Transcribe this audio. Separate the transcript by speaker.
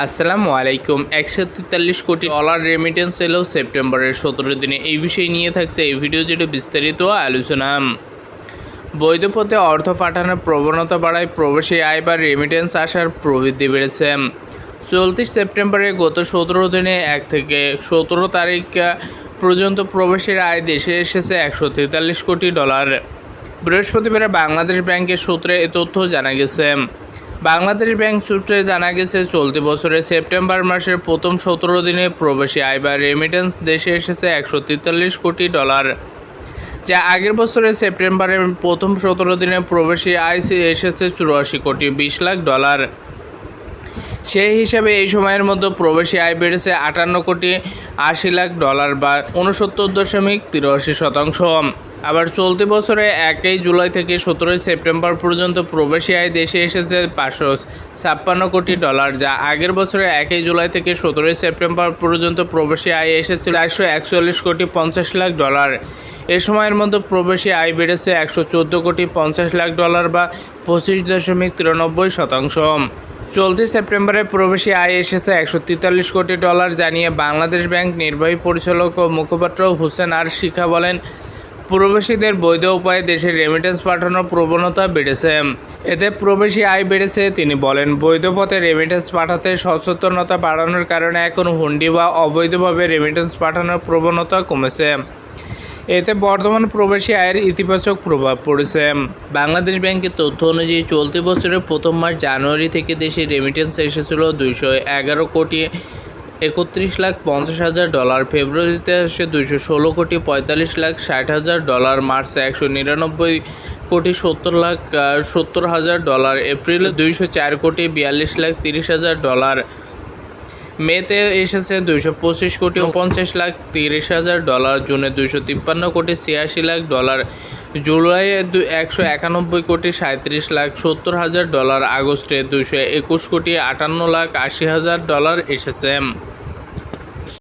Speaker 1: আসসালামু আলাইকুম। একশো তেতাল্লিশ কোটি ডলার রেমিটেন্স এলো সেপ্টেম্বরের সতেরো দিনে। এই বিষয়ে নিয়ে থাকছে এই ভিডিও যেটা বিস্তারিত আলোচনা। বৈধ পথে অর্থ পাঠানোর প্রবণতা বাড়ায় প্রবাসী আয় বা রেমিটেন্স আসার প্রবৃদ্ধি বেড়েছে। চলতি সেপ্টেম্বরে গত সতেরো দিনে এক থেকে সতেরো তারিখ পর্যন্ত প্রবাসীর আয় দেশে এসেছে একশো তেতাল্লিশ কোটি ডলার বৃহস্পতিবার বাংলাদেশ ব্যাংকের সূত্রে এ তথ্য জানা গেছে। বাংলাদেশ ব্যাংক সূত্রে জানা গেছে, চলতি বছরের সেপ্টেম্বর মাসের প্রথম সতেরো দিনে প্রবাসী আয় বা রেমিটেন্স দেশে এসেছে একশো তেতাল্লিশ কোটি ডলার। যা আগের বছরের সেপ্টেম্বরের প্রথম সতেরো দিনে প্রবাসী আয় এসেছে চুরাশি কোটি বিশ লাখ ডলার। সেই হিসাবে এই সময়ের মধ্যে প্রবাসী আয় বেড়েছে আটান্ন কোটি আশি লাখ ডলার বা উনসত্তর দশমিক তিরাশি শতাংশ। আবার চলতি বছরে একই জুলাই থেকে সতেরোই সেপ্টেম্বর পর্যন্ত প্রবাসী আয় দেশে এসেছে পাঁচশো ছাপ্পান্ন কোটি ডলার, যা আগের বছরে একই জুলাই থেকে সতেরোই সেপ্টেম্বর পর্যন্ত প্রবাসী আয় এসেছে চারশো একচল্লিশ কোটি পঞ্চাশ লাখ ডলার। এ সময়ের মধ্যে প্রবাসী আয় বেড়েছে একশো চোদ্দ কোটি পঞ্চাশ লাখ ডলার বা পঁচিশ দশমিক তিরানব্বই শতাংশ। চলতি সেপ্টেম্বরে প্রবাসী আয় এসেছে একশো তেতাল্লিশ কোটি ডলার জানিয়ে বাংলাদেশ ব্যাংক নির্বাহী পরিচালক ও মুখপাত্র হোসেন আর শিখা বলেন। প্রবাসীদের বৈধ উপায়ে দেশে রেমিটেন্স পাঠানোর প্রবণতা বেড়েছে। এতে প্রবাসী আয় বেড়েছে, তিনি বলেন। বৈধ পথে রেমিটেন্স পাঠাতে সচেতনতা বাড়ানোর কারণে এখন হুন্ডি বা অবৈধভাবে রেমিটেন্স পাঠানোর প্রবণতা কমেছে। এতে বর্তমান প্রবাসী আয়ের ইতিবাচক প্রভাব পড়েছে। বাংলাদেশ ব্যাংকের তথ্য অনুযায়ী, চলতি বছরের প্রথম মাস জানুয়ারি থেকে দেশে রেমিটেন্স এসেছিল দুইশো এগারো কোটি একত্রিশ লাখ পঞ্চাশ হাজার ডলার। ফেব্রুয়ারিতে আসে দুইশো ষোলো কোটি পঁয়তাল্লিশ লাখ ষাট হাজার ডলার। মার্চে একশো নিরানব্বই কোটি সত্তর লাখ সত্তর হাজার ডলার। এপ্রিলে দুইশো চার কোটি বিয়াল্লিশ লাখ তিরিশ হাজার ডলার। মেতে এসেছে দুইশো পঁচিশ কোটি পঞ্চাশ লাখ তিরিশ হাজার ডলার। জুনে দুইশো তিপ্পান্ন কোটি ছিয়াশি লাখ ডলার। জুলাইয়ে একশো একানব্বই কোটি সাঁত্রিশ লাখ সত্তর হাজার ডলার। আগস্টে দুইশো একুশ কোটি আটান্ন লাখ আশি হাজার ডলার এসেছে।